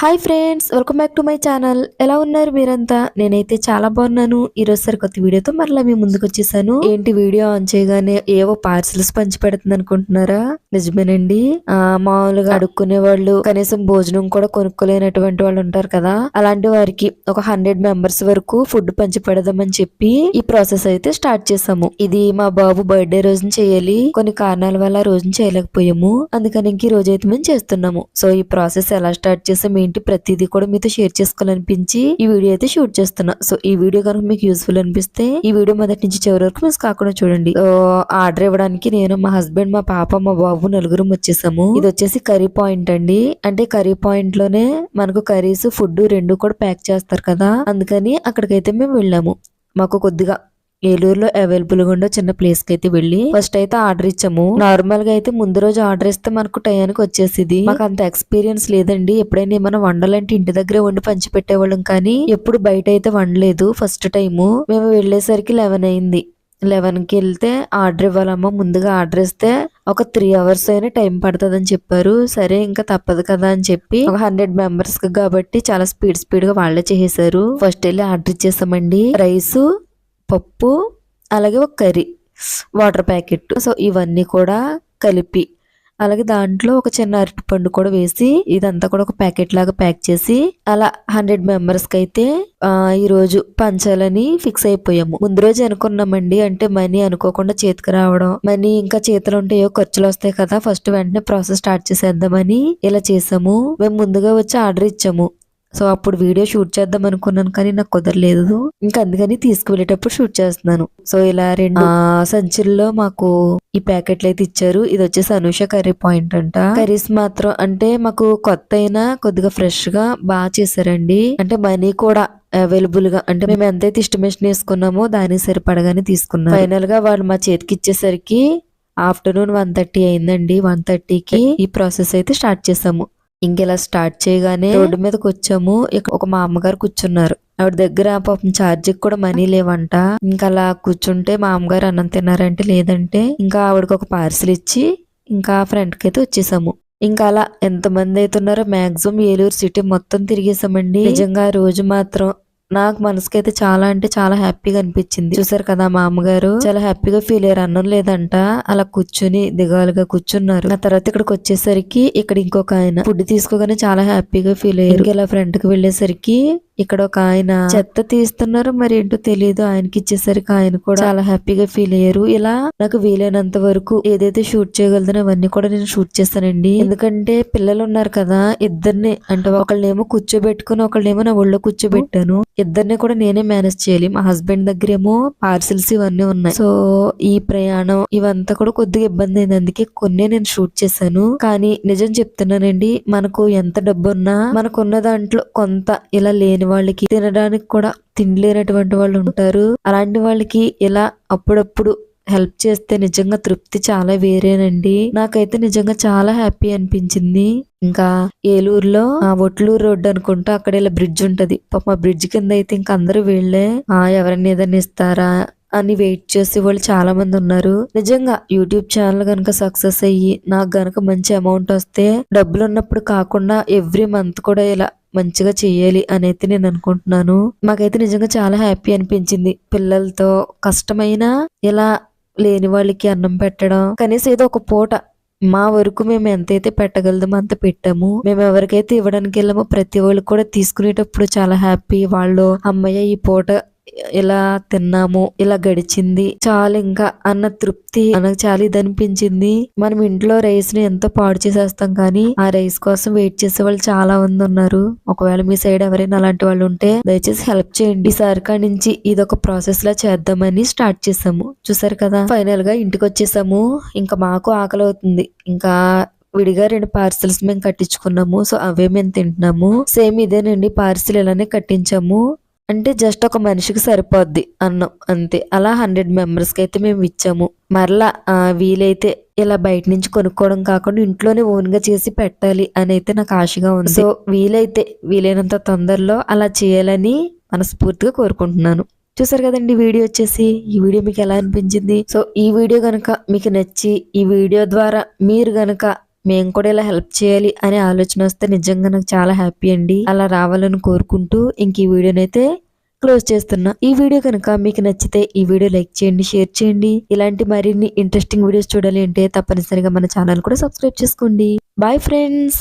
Hi friends welcome back to my channel. ఎలా ఉన్నారు మీరంతా? నేనైతే చాలా బాగున్నాను. ఈరోజు రోజు కొత్త వీడియోతో మరలా మీ ముందుకు వచ్చేసాను. ఏంటి వీడియో ఆన్ చేయగానే ఏవో పార్సిల్స్ పంచి పెడుతుంది అనుకుంటున్నారా? నిజమేనండి. మామూలుగా అడుక్కునే వాళ్ళు కనీసం భోజనం కూడా కొనుక్కోలేనటువంటి వాళ్ళు ఉంటారు కదా. అలాంటి వారికి ఒక హండ్రెడ్ మెంబర్స్ వరకు ఫుడ్ పంచి పెడదామని చెప్పి ఈ ప్రాసెస్ అయితే స్టార్ట్ చేసాము ఇది మా బాబు బర్త్డే రోజున చేయాలి. కొన్ని కారణాల వల్ల రోజున చేయలేకపోయాము. అందుకని ఇంక ఈ రోజు అయితే మేము చేస్తున్నాము. సో ఈ ప్రాసెస్ ఎలా స్టార్ట్ చేసాము ఏంటి ప్రతిదీ కూడా మీతో షేర్ చేసుకోవాలనిపించి ఈ వీడియో అయితే షూట్ చేస్తున్నా. సో ఈ వీడియో కనుక మీకు యూస్ఫుల్ అనిపిస్తే ఈ వీడియో మొదటి నుంచి చివరి వరకు మిస్ కాకుండా చూడండి. ఆర్డర్ ఇవ్వడానికి నేను మా హస్బెండ్ మా పాప మా బాబు నలుగురం వచ్చేసాము. ఇది వచ్చేసి కర్రీ పాయింట్ అండి. అంటే కర్రీ పాయింట్లోనే మనకు కర్రీస్ ఫుడ్ రెండు కూడా ప్యాక్ చేస్తారు కదా. అందుకని అక్కడికైతే మేము వెళ్ళాము. మాకు కొద్దిగా ఏలూరులో అవైలబుల్గా ఉండే చిన్న ప్లేస్కి అయితే వెళ్ళి ఫస్ట్ అయితే ఆర్డర్ ఇచ్చాము. నార్మల్గా అయితే ముందు రోజు ఆర్డర్ ఇస్తే మనకు టయానికి వచ్చేసింది మాకు అంత ఎక్స్పీరియన్స్ లేదండి. ఎప్పుడైనా ఏమైనా వండాలంటే ఇంటి దగ్గరే వండి పంచి పెట్టేవాళ్ళం కానీ ఎప్పుడు బయట అయితే వండలేదు ఫస్ట్ టైము. మేము వెళ్ళేసరికి లెవెన్ అయింది. లెవెన్కి వెళ్తే ఆర్డర్ ఇవ్వాలమ్మా ముందుగా ఆర్డర్ ఇస్తే ఒక త్రీ అవర్స్ అయినా టైం పడుతుందని చెప్పారు. సరే ఇంకా తప్పదు కదా అని చెప్పి ఒక హండ్రెడ్ మెంబర్స్ కాబట్టి చాలా స్పీడ్ స్పీడ్గా వాళ్ళే చేసేసారు ఫస్ట్ వెళ్ళి ఆర్డర్ ఇచ్చేసామండి. రైస్ పప్పు అలాగే ఒక కర్రీ వాటర్ ప్యాకెట్. సో ఇవన్నీ కూడా కలిపి అలాగే దాంట్లో ఒక చిన్న అరటిపండు కూడా వేసి ఇదంతా కూడా ఒక ప్యాకెట్ లాగా ప్యాక్ చేసి అలా హండ్రెడ్ మెంబర్స్కి అయితే ఈరోజు పంచాలని ఫిక్స్ అయిపోయాము. ముందు రోజు అనుకున్నామండి అంటే మనీ అనుకోకుండా చేతికి రావడం. మనీ ఇంకా చేతిలో ఉంటే ఏవో ఖర్చులు వస్తాయి కదా ఫస్ట్ వెంటనే ప్రాసెస్ స్టార్ట్ చేసేద్దామని ఇలా చేసాము. మేము ముందుగా వచ్చి ఆర్డర్ ఇచ్చాము. సో అప్పుడు వీడియో షూట్ చేద్దాం అనుకున్నాను కానీ నాకు కుదరలేదు. ఇంకా అందుకని తీసుకువెళ్ళేటప్పుడు షూట్ చేస్తున్నాను. సో ఇలా రెండు సంచుల్లో మాకు ఈ ప్యాకెట్లు అయితే ఇచ్చారు. ఇది వచ్చేసి అనూష కర్రీ పాయింట్ అంట. కర్రీస్ మాత్రం అంటే మాకు కొత్త అయినా కొద్దిగా ఫ్రెష్గా బాగా చేశారండి. అంటే మనీ కూడా అవైలబుల్గా అంటే మేము ఎంతైతే ఎస్టిమేషన్ వేసుకున్నామో దానికి సరిపడగానే తీసుకున్నాం ఫైనల్గా వాళ్ళు మా చేతికి ఇచ్చేసరికి ఆఫ్టర్నూన్ వన్ థర్టీ అయిందండి. వన్ థర్టీకి ఈ ప్రాసెస్ అయితే స్టార్ట్ చేసాము. ఇంకెలా స్టార్ట్ చేయగానే రోడ్డు మీదకి వచ్చాము. ఒక మా అమ్మగారు కూర్చున్నారు. ఆవిడ దగ్గర పాపం ఛార్జీకి కూడా మనీ లేవంట. ఇంకా అలా కూర్చుంటే మా అమ్మగారు అన్నం తిన్నారంటే లేదంటే ఇంకా ఆవిడకి ఒక పార్సిల్ ఇచ్చి ఇంకా ఫ్రంట్కి అయితే వచ్చేసాము. ఇంకా అలా ఎంతమంది అయితే ఉన్నారో మాక్సిమం ఏలూరు సిటీ మొత్తం తిరిగేసామండి. నిజంగా ఆ రోజు మాత్రం నాకు మనసుకైతే చాలా అంటే చాలా హ్యాపీగా అనిపించింది. చూసారు కదా మా అమ్మగారు చాలా హ్యాపీగా ఫీల్ అయ్యారు. అన్నం లేదంట. అలా కూర్చుని దిగాలుగా కూర్చున్నారు. ఆ తర్వాత ఇక్కడికి వచ్చేసరికి ఇక్కడ ఇంకొక ఆయన. ఫుడ్ తీసుకోగానే చాలా హ్యాపీగా ఫీల్ అయ్యారు. ఇలా ఫ్రంట్కి వెళ్ళేసరికి ఇక్కడ ఒక ఆయన చెత్త తీస్తున్నారు మరి ఏంటో తెలియదు ఆయనకి ఇచ్చేసరికి ఆయన కూడా చాలా హ్యాపీగా ఫీల్ అయ్యారు. ఇలా నాకు వీలైనంత వరకు ఏదైతే షూట్ చేయగలదో అవన్నీ కూడా నేను షూట్ చేస్తానండి. ఎందుకంటే పిల్లలు ఉన్నారు కదా ఇద్దరిని అంటే ఒకళ్ళనేమో కూర్చోబెట్టుకుని ఒకళ్ళనేమో నా ఒళ్ళో కూర్చోబెట్టాను. ఇద్దరిని కూడా నేనే మేనేజ్ చేయాలి. మా హస్బెండ్ దగ్గర ఏమో పార్సిల్స్ ఇవన్నీ ఉన్నాయి. సో ఈ ప్రయాణం ఇవంతా కూడా కొద్దిగా ఇబ్బంది అయింది. అందుకే కొన్ని నేను షూట్ చేశాను. కానీ నిజం చెప్తున్నానండి మనకు ఎంత డబ్బు ఉన్నా మనకున్న దాంట్లో కొంత ఇలా లేని వాళ్ళకి తినడానికి కూడా తినలేనటువంటి వాళ్ళు ఉంటారు. అలాంటి వాళ్ళకి ఇలా అప్పుడప్పుడు హెల్ప్ చేస్తే నిజంగా తృప్తి చాలా వేరేనండి. నాకైతే నిజంగా చాలా హ్యాపీ అనిపించింది. ఇంకా ఏలూరులో ఆ ఒట్లూరు రోడ్డు అనుకుంటా అక్కడ ఇలా బ్రిడ్జ్ ఉంటది. పాప బ్రిడ్జ్ కింద అయితే ఇంకా అందరూ వీళ్ళే. ఆ ఎవరైనా ఏదైనా ఇస్తారా అని వెయిట్ చేసే వాళ్ళు చాలా మంది ఉన్నారు. నిజంగా యూట్యూబ్ ఛానల్ గనక సక్సెస్ అయ్యి నాకు గనక మంచి అమౌంట్ వస్తే డబ్బులు ఉన్నప్పుడు కాకుండా ఎవ్రీ మంత్ కూడా ఇలా మంచిగా చేయాలి అనేది నేను అనుకుంటున్నాను. మాకైతే నిజంగా చాలా హ్యాపీ అనిపించింది. పిల్లలతో కష్టమైనా ఇలా లేని వాళ్ళకి అన్నం పెట్టడం. కనీసం ఏదో ఒక పూట మా వరకు మేము ఎంతైతే పెట్టగలదామో అంత పెట్టాము. మేము ఎవరికైతే ఇవ్వడానికి వెళ్ళామో ప్రతి వాళ్ళు కూడా తీసుకునేటప్పుడు చాలా హ్యాపీ వాళ్ళు అమ్మయ్య ఈ పూట ఇలా తిన్నాము ఇలా గడిచింది. చాలు ఇంకా అన్న తృప్తి మనకు చాలా ఇది అనిపించింది మనం ఇంట్లో రైస్ని ఎంతో పాడు చేసేస్తాం కానీ ఆ రైస్ కోసం వెయిట్ చేసే వాళ్ళు చాలా మంది ఉన్నారు. ఒకవేళ మీ సైడ్ ఎవరైనా అలాంటి వాళ్ళు ఉంటే దయచేసి హెల్ప్ చేయండి. ఈసారి కాడి నుంచి ఇది ఒక ప్రాసెస్ లా చేద్దామని స్టార్ట్ చేసాము. చూసారు కదా? ఫైనల్గా ఇంటికి వచ్చేసాము. ఇంకా మాకు ఆకలి అవుతుంది. ఇంకా విడిగా రెండు పార్సిల్స్ మేము కట్టించుకున్నాము. సో అవే మేము తింటున్నాము. సేమ్ ఇదేనండి. పార్సిల్ ఇలానే కట్టించాము. అంటే జస్ట్ ఒక మనిషికి సరిపోద్ది అన్నం అంతే. అలా హండ్రెడ్ మెంబర్స్కి అయితే మేము ఇచ్చాము. మరలా వీలైతే ఇలా బయట నుంచి కొనుక్కోవడం కాకుండా ఇంట్లోనే ఓన్గా చేసి పెట్టాలి అని అయితే నాకు ఆశగా ఉంది. సో వీలైతే వీలైనంత తొందరలో అలా చేయాలని మనస్ఫూర్తిగా కోరుకుంటున్నాను. చూసారు కదండి వీడియో వచ్చేసి? ఈ వీడియో మీకు ఎలా అనిపించింది? సో ఈ వీడియో కనుక మీకు నచ్చి ఈ వీడియో ద్వారా మీరు గనక మేము కూడా ఇలా హెల్ప్ చేయాలి అనే ఆలోచన వస్తే నిజంగా నాకు చాలా హ్యాపీ అండి. అలా రావాలని కోరుకుంటూ ఇంక ఈ వీడియోనైతే క్లోజ్ చేస్తున్నా. ఈ వీడియో కనుక మీకు నచ్చితే ఈ వీడియో లైక్ చేయండి షేర్ చేయండి. ఇలాంటి మరిన్ని ఇంట్రెస్టింగ్ వీడియోస్ చూడాలి అంటే తప్పనిసరిగా మన ఛానల్ కూడా సబ్స్క్రైబ్ చేసుకోండి. Bye friends.